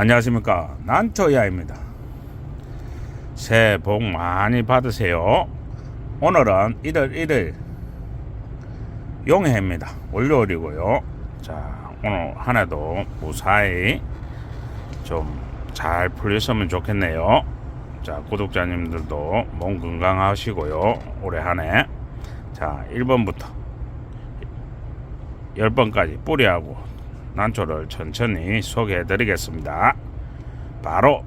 안녕하십니까. 난초야입니다. 새해 복 많이 받으세요. 오늘은 1월 1일 용해입니다. 월요일이고요. 자 오늘 한 해도 무사히 좀 잘 풀렸으면 좋겠네요. 자 구독자님들도 몸 건강하시고요. 올해 한 해 자 1번부터 10번까지 뿌리하고 난초를 천천히 소개해 드리겠습니다. 바로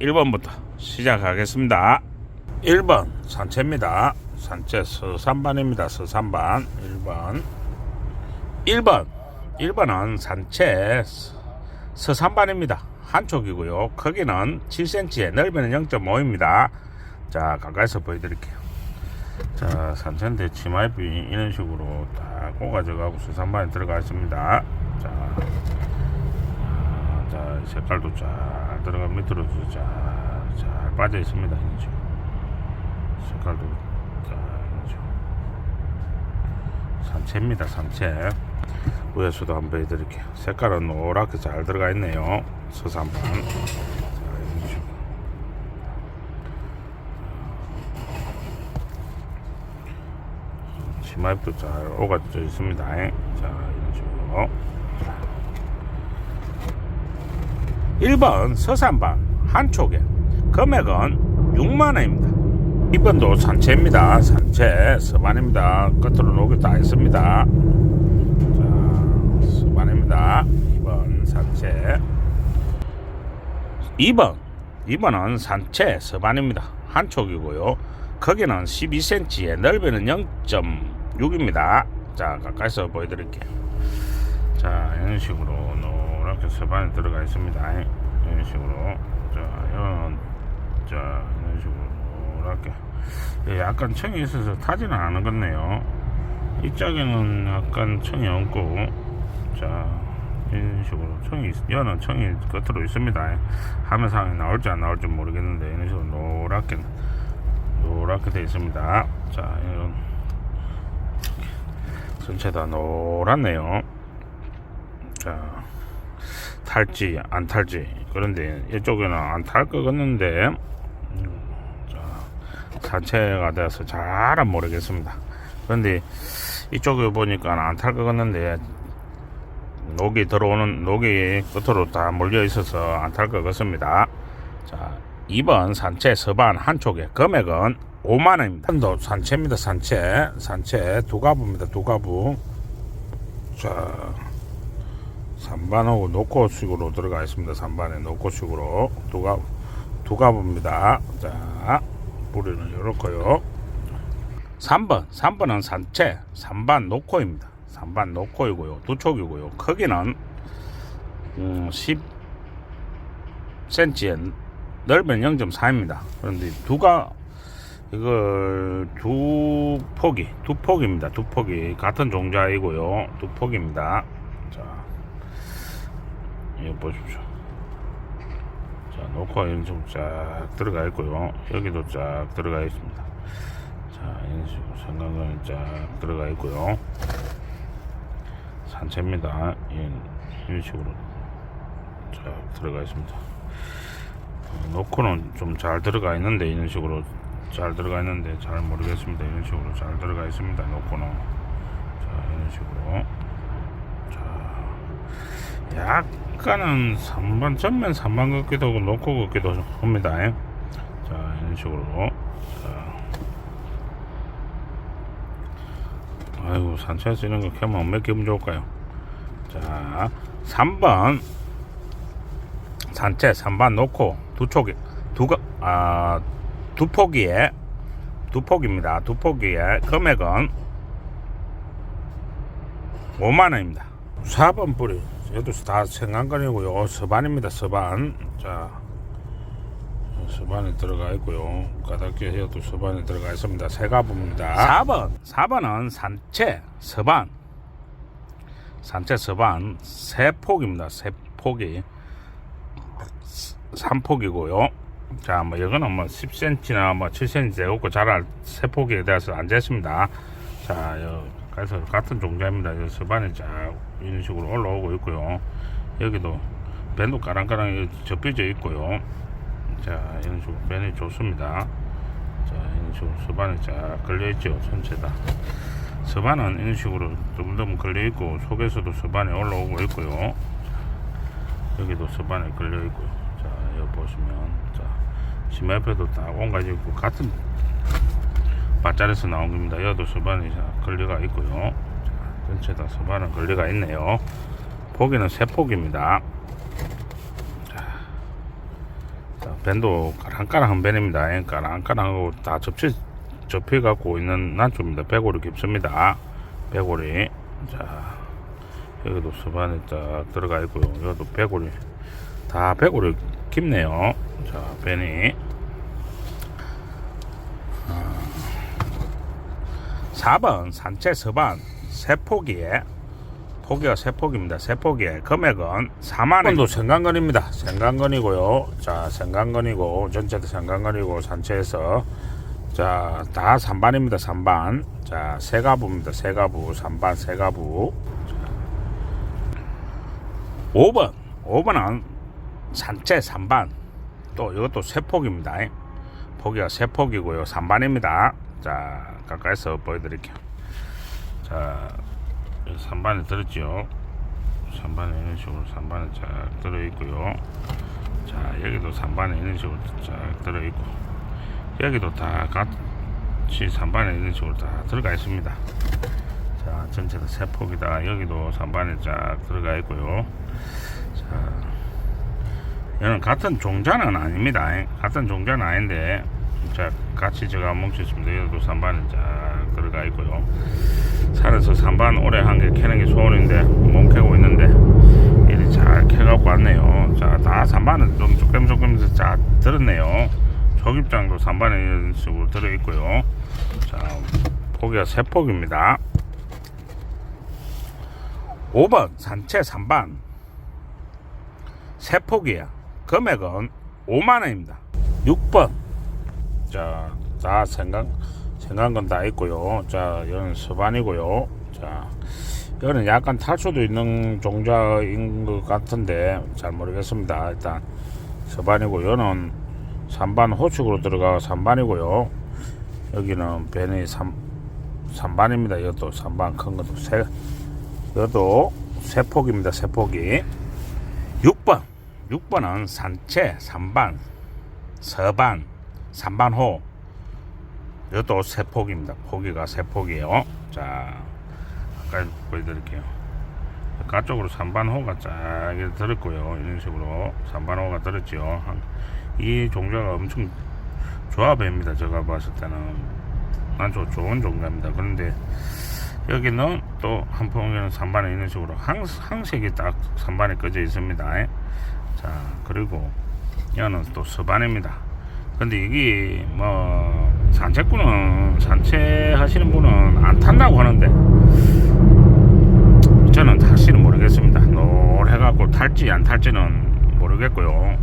1번부터 시작하겠습니다. 1번 산채입니다. 산채 서산반입니다. 서산반 1번 1번 1번은 산채 서산반입니다. 한쪽이고요. 크기는 7cm에 넓이는 0.5입니다. 자 가까이서 보여드릴게요. 자 산채인데 치마잎이 이런 식으로 딱 꼬가져가고 서산반에 들어가 있습니다. 자 색깔도 잘 들어가 밑으로도 잘, 잘 빠져 있습니다. 식으로. 색깔도 자 이런 식으로. 산채입니다. 산채. 위에서도 한번 보여드릴게요. 색깔은 노랗게 잘 들어가 있네요. 식으로. 치마잎도 잘 오가져 있습니다. 자 이런 식으로. 1번 서산반 한쪽에 금액은 6만원입니다. 2번도 산채입니다. 산채 서반입니다. 끝으로 녹이 다 있습니다. 자 서반입니다. 2번 산채. 2번 2번은 산채 서반입니다. 한쪽이고요. 크기는 12cm에 넓이는 0.6입니다. 자 가까이서 보여드릴게요. 자 이런 식으로 노랗게 서반에 들어가 있습니다 이런 식으로. 자 이런 자 이런 식으로 노랗게 예, 약간 청이 있어서 타지는 않은 것네요. 이쪽에는 약간 청이 없고. 자 이런 식으로 청이 있- 여는 청이 겉으로 있습니다. 화면상에 나올지 안 나올지 모르겠는데 이런 식으로 노랗게 노랗게 되어 있습니다. 자 이런. 전체 다 노랗네요. 자 탈지 안 탈지. 그런데 이쪽에는 안 탈 것 같는데. 음, 자 산채가 돼서 잘은 모르겠습니다. 그런데 이쪽에 보니까 안 탈 것 같는데 녹이 들어오는 녹이 끝으로 다 몰려 있어서 안 탈 것 같습니다. 자 2번 산채 서반 한쪽에 금액은 5만원입니다. 한도 산채입니다 산채. 산채 두 가부입니다 두 가부. 자 3반하고 노코식으로 들어가 있습니다. 3반에 노코식으로 두가 두 가부입니다. 자, 뿌리는 이렇고요. 3번, 3번은 산채, 3반 노코입니다. 3반 노코이고요. 두 촉이고요. 크기는 음, 10cm에 넓이는 0.4입니다. 그런데 두가 이걸 두 폭이 두 폭입니다. 두 폭이 같은 종자이고요. 두 폭입니다. 자, 이거 보십시오. 자, 녹화 이런 식으로 쫙 들어가 있고요. 여기도 쫙 들어가 있습니다. 자, 이런 식으로 생각은 쫙 들어가 있고요. 산채입니다. 이런, 식으로 쫙 들어가 있습니다. 어, 노코는 좀 잘 들어가 있는데 이런 식으로 잘 들어가 있는데 잘 모르겠습니다. 이런 식으로 잘 들어가 있습니다. 노코는 자 이런 식으로 자 약 간은 3번 전면 3번 같기도 하고 노코 같기도 합니다. 자 이런 식으로 자 아이고 산책에서 이런 거 캐면 몇 기분 좋을까요? 자 3번 산채 3반 놓고 두 촉이 두가 아 두 포기에 두 폭입니다. 두 포기에 금액은 5만 원입니다. 4번 뿌리 얘도 다 생강건이고요. 서반입니다. 서반 자 서반에 들어가 있고요. 까닭게 해도 서반에 들어가 있습니다. 세 가부입니다. 4번 4번은 산채 서반 산채 서반 세 폭입니다. 세 폭이 3폭이고요. 자, 뭐 이거는 뭐 10cm나 뭐 7cm 되고 자랄 세 폭에 대해서 안 됐습니다. 자, 요 그래서 같은 종자입니다. 요 서반이 자 이런 식으로 올라오고 있고요. 여기도 밴도 까랑까랑 접혀져 있고요. 자, 이런 식으로 밴이 좋습니다. 자, 이런 식으로 서반에 쫙 걸려있죠. 전체 다. 서반은 이런 식으로 듬듬 걸려있고, 속에서도 서반이 올라오고 있고요. 여기도 서반에 걸려있고요. 자, 여기 보시면, 자, 치마 옆에도 다 온가지 있고, 같은 밭자리에서 나온 겁니다. 여기도 서반이 자, 걸려가 있고요. 자, 전체 다 서반은 걸려가 있네요. 포기는 세 폭입니다. 자, 밴도 까랑까랑한 밴입니다. 예, 까랑까랑하고 다 접혀, 접혀갖고 있는 난초입니다. 배골이 깊습니다. 배골이. 자, 여기도 수반에 딱 들어가 있고요. 여기도 배골이, 다 배골이 깊네요. 자, 밴이. 4번 산채 서반 세 포기에 포기가 세 폭입니다. 세 폭에 금액은 4만 원도 생강건입니다. 생강건이고요. 자, 생강건이고 전체 다 생강건이고 산채에서 자, 다 3반입니다. 3반. 자, 세가부입니다. 세가부. 3반 세가부. 자, 5번. 5번은 산채 3반. 또 이것도 세 폭입니다. 포기가 세 폭이고요. 3반입니다. 자, 가까이서 보여드릴게요. 자, 3반에 들었죠. 3반에 이런 식으로 3반에 쫙 들어있고요. 자, 여기도 3반에 이런 식으로 쫙 들어있고, 여기도 다 같이 3반에 이런 식으로 다 들어가 있습니다. 자, 전체 다세 폭이다. 여기도 3반에 쫙 들어가 있고요. 자, 얘는 같은 종자는 아닙니다. 같은 종자는 아닌데, 자, 같이 제가 뭉쳤습니다. 여기도 3반에 쫙 들어가 있고요. 산에서 3반 오래 한 게 캐는 게 소원인데 못 캐고 있는데 일이 잘 캐갖고 왔네요. 자, 다 3반은 좀 조금 조금씩 잘 들었네요. 조깁장도 3반에 이런 식으로 들어있고요. 자, 포기가 세 폭입니다. 5번 산채 3반 세 폭이에요. 금액은 5만 원입니다. 6번 자, 다 생각 생각은 다 있고요. 자, 이건 서반이고요. 자, 이거는 약간 탈 수도 있는 종자인 것 같은데 잘 모르겠습니다. 일단 서반이고 이거는 3반 호축으로 들어가 3반이고요. 여기는 벤이 3 3반입니다. 이것도 3반 큰 것도 세 이것도 세 폭입니다. 세 폭이 6번 6번은 산채 3반 서반 3반호 이것도 세 폭입니다. 포기가 세 폭이에요. 자, 가까이 보여드릴게요. 가쪽으로 3반호가 쫙 들었고요. 이런 식으로 3반호가 들었죠. 한- 이 종자가 엄청 좋아 보입니다. 제가 봤을 때는 난좀 좋은 종자입니다. 그런데 여기는 또한 폭에는 3반에 이런 식으로 항, 항색이 딱 3반에 꺼져 있습니다. 자, 그리고 여는 또 서반입니다. 근데 이게 뭐 산책꾼은 산책하시는 분은 안 탄다고 하는데 저는 다시는 모르겠습니다. 노래갖고 탈지 안 탈지는 모르겠고요.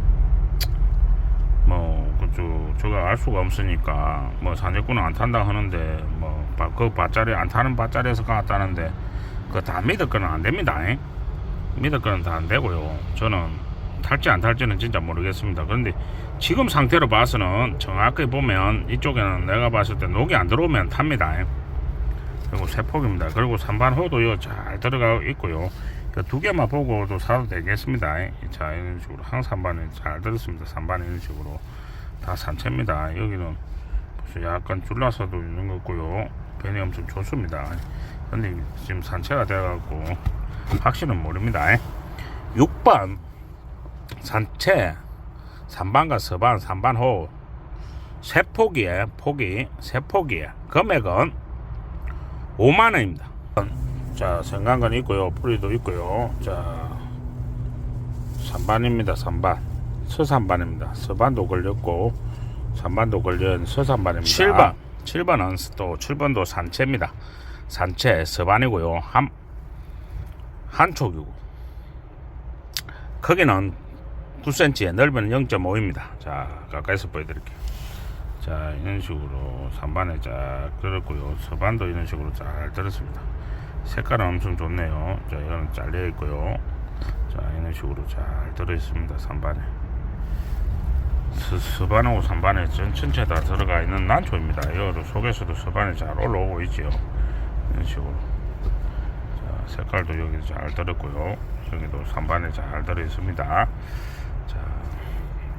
뭐 그저 제가 알 수가 없으니까 뭐 산책꾼은 안 탄다 하는데 뭐그 밭자리 안 타는 밭자리에서 갔다는데 그거 다 믿을 거는 안 됩니다. 잉? 믿을 거는 다 안 되고요. 저는 탈지 안 탈지는 진짜 모르겠습니다. 그런데 지금 상태로 봐서는 정확하게 보면 이쪽에는 내가 봤을 때 녹이 안 들어오면 탑니다. 그리고 세폭입니다. 그리고 3반 호도 요 잘 들어가 있고요. 그두 개만 보고도 사도 되겠습니다. 자 이런 식으로 항 3반에 잘 들었습니다. 3반에 이런 식으로 다 산채입니다. 여기는 약간 줄라서도 있는 것 같고요. 변이 엄청 좋습니다. 근데 지금 산채가 돼갖고 확실은 모릅니다. 6번 산채 3반과 서반 3반호. 세 포기에 포기 세 포기에 금액은 5만 원입니다. 자 생강건 있고요 뿌리도 있고요. 자 3반입니다 3반. 서산반입니다. 서반도 걸렸고 3반도 걸린 서산반입니다. 7반. 7번은 또 7번도 산채입니다. 산채 서반이고요. 한 한촉이고. 크기는 9cm에 넓이는 0.5입니다. 자, 가까이서 보여드릴게요. 자, 이런 식으로 3반에 쫙 들었고요. 서반도 이런 식으로 잘 들었습니다. 색깔은 엄청 좋네요. 자, 이거는 잘려 있고요. 자 이런 식으로 잘 들어 있습니다 3반에 스, 스반하고 3반에 전, 전체 다 들어가 있는 난초입니다 여 속에서도 스반이 잘 올라오고 있지요 이런 식으로 자 색깔도 여기 잘 들었고요 여기도 3반에 잘 들어 있습니다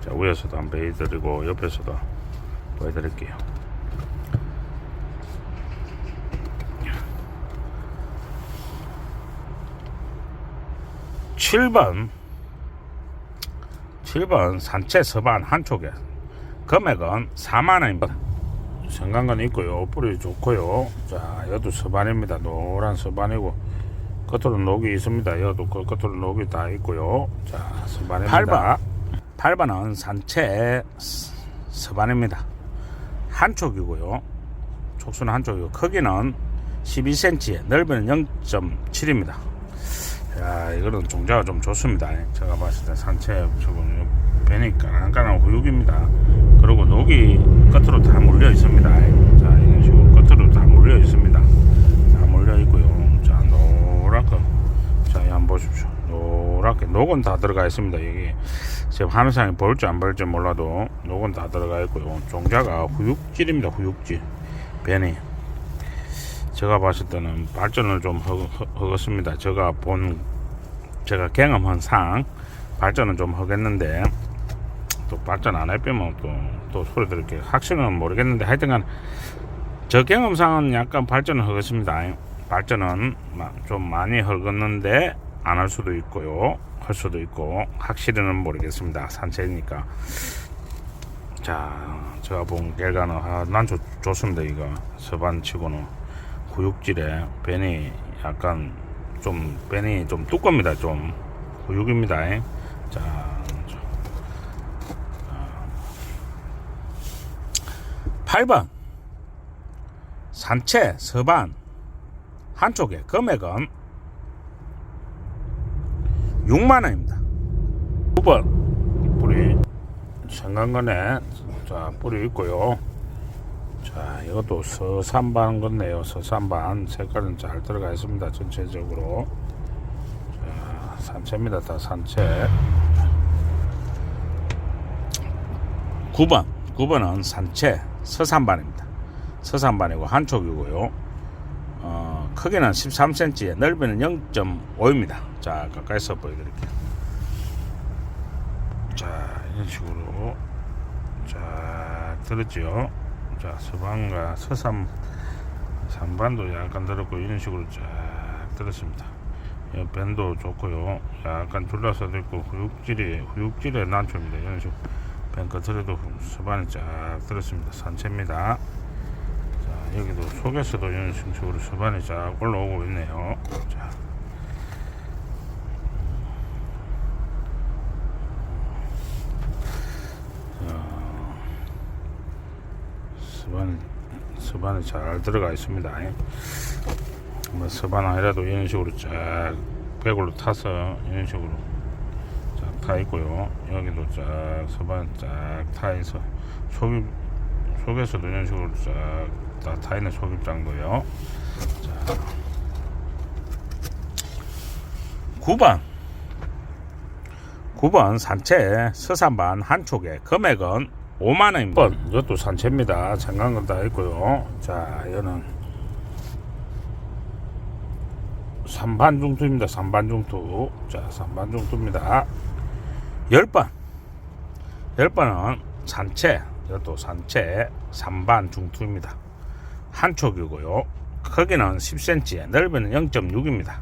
자, 자 위에서도 한번 보여드리고 옆에서도 보여드릴게요. 7번 7번 산채 서반 한쪽에 금액은 4만원입니다. 생강은 있고요. 뿌리 좋고요. 자 여도 서반입니다. 노란 서반이고 끝으로 녹이 있습니다. 여도 그 끝으로 녹이 다 있고요. 자 서반입니다. 8번 8번은 산채 스- 서반입니다. 한쪽이고요. 촉수는 한쪽이고 크기는 12cm 넓이는 0.7입니다. 야 이거는 종자가 좀 좋습니다. 제가 봤을 때 산채 저건 배니 깐깐한 후육입니다. 그리고 녹이 끝으로 다 물려 있습니다. 자 이런 식으로 끝으로 다 물려 있습니다. 다 물려 있고요. 자 노랗게 자이 한번 보십시오 노랗게 녹은 다 들어가 있습니다. 여기 지금 하늘상에 볼지 안 볼지 몰라도 녹은 다 들어가 있고요. 종자가 후육질입니다. 후육질 배니 제가 봤을 때는 발전을 좀 허, 허, 허겼습니다. 제가 본 제가 경험한 상 발전은 좀 하겠는데 또 발전 안 해보면 또, 또 소리 들을게 확실은 모르겠는데 하여튼간 저 경험상은 약간 발전을 하겠습니다. 발전은 마- 좀 많이 헐었는데 안 할 수도 있고요. 할 수도 있고 확실히는 모르겠습니다. 산책이니까 자 제가 본 결과는 아, 난 좋, 좋습니다. 이거 서반 치고는 구육질에 벤이 약간 좀 벤이 좀 두껍니다 좀 구육입니다 자, 자. 아. 8번 산채 서반 한쪽에 금액은 6만원입니다. 9번 뿌리. 생강근에 자 뿌리 있고요. 자 이것도 서산반 같네요. 서산반. 색깔은 잘 들어가 있습니다 전체적으로. 자 산채입니다 다 산채. 9번 9번은 산채. 서산반입니다. 서산반이고 한쪽이고요. 어, 크기는 13cm 넓이는 0.5입니다 자 가까이서 보여드릴게요. 자 이런 식으로. 자 들었죠? 자 서반과 서삼 삼반도 약간 들었고 이런 식으로 쫙 들었습니다. 이 밴도 좋고요. 약간 둘러서도 있고 후육질이 후육질의 난초입니다. 이런 식으로. 밴 끝에도 서반이 쫙 들었습니다. 산채입니다. 자 여기도 속에서도 이런 식으로 서반이 쫙 올라오고 있네요. 자 서반 서반이 잘 들어가 있습니다. 뭐 서반 아니라도 이런 식으로 쫙 백으로 타서 이런 식으로 쫙 타 있고요. 여기도 쫙 서반 쫙 타 있어 속입 속에서도 이런 식으로 쫙 타 있는 속입장도요. 자 9번 9번 산채 서산반 한쪽에 금액은 5만원입니다. 이것도 산채입니다. 장관건 다 있고요. 자, 이거는 3반 중투입니다. 3반 중투. 자, 3반 중투입니다. 10번. 10번은 산채. 이것도 산채 3반 중투입니다. 한쪽이고요. 크기는 10cm, 넓이는 0.6입니다.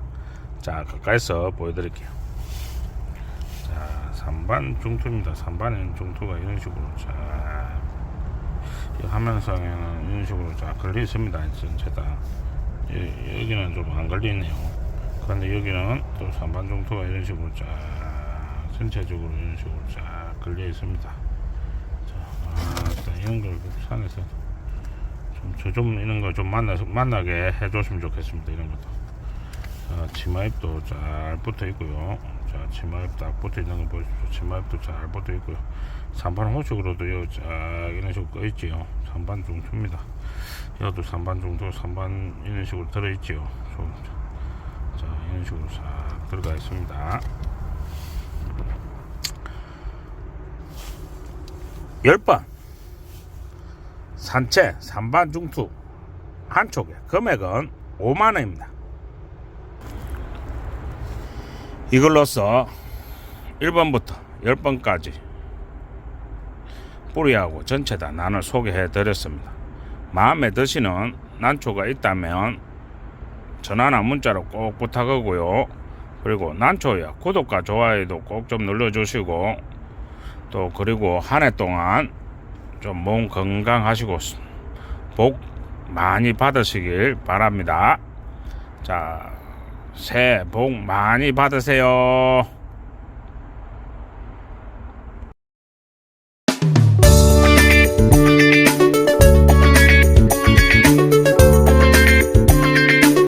자, 가까이서 보여드릴게요. 자, 3반 중투입니다. 3반은 중투가 이런 식으로 자, 이 화면상에는 이런 식으로 쫙 걸려 있습니다. 전체 다. 여- 여기는 좀 안 걸려 있네요. 그런데 여기는 또 3반 중투가 이런 식으로 쫙 전체적으로 이런 식으로 쫙 걸려 있습니다. 자, 아, 걸 산에서 좀, 저좀 이런 거 좀 만나, 만나게 해줬으면 좋겠습니다. 이런 것도. 자, 치마입도 잘 붙어 있고요. 자, 치마입 딱 붙어 있는 거 보십시오. 치마입도 잘 붙어 있고요. 삼반 호식으로도 요, 자, 이런 식으로 꺼 있지요. 삼반 중투입니다. 이것도 삼반 중투, 삼반 이런 식으로 들어 있지요. 자, 이런 식으로 싹 들어가 있습니다. 10번. 산채 3반 중투 한쪽에 금액은 5만원입니다. 이걸로써 1번부터 10번까지 뿌리하고 전체 다 난을 소개해 드렸습니다. 마음에 드시는 난초가 있다면 전화나 문자로 꼭 부탁하고요. 그리고 난초야 구독과 좋아요도 꼭 좀 눌러주시고 또 그리고 한 해 동안 좀 몸 건강하시고 복 많이 받으시길 바랍니다. 자, 새해 복 많이 받으세요.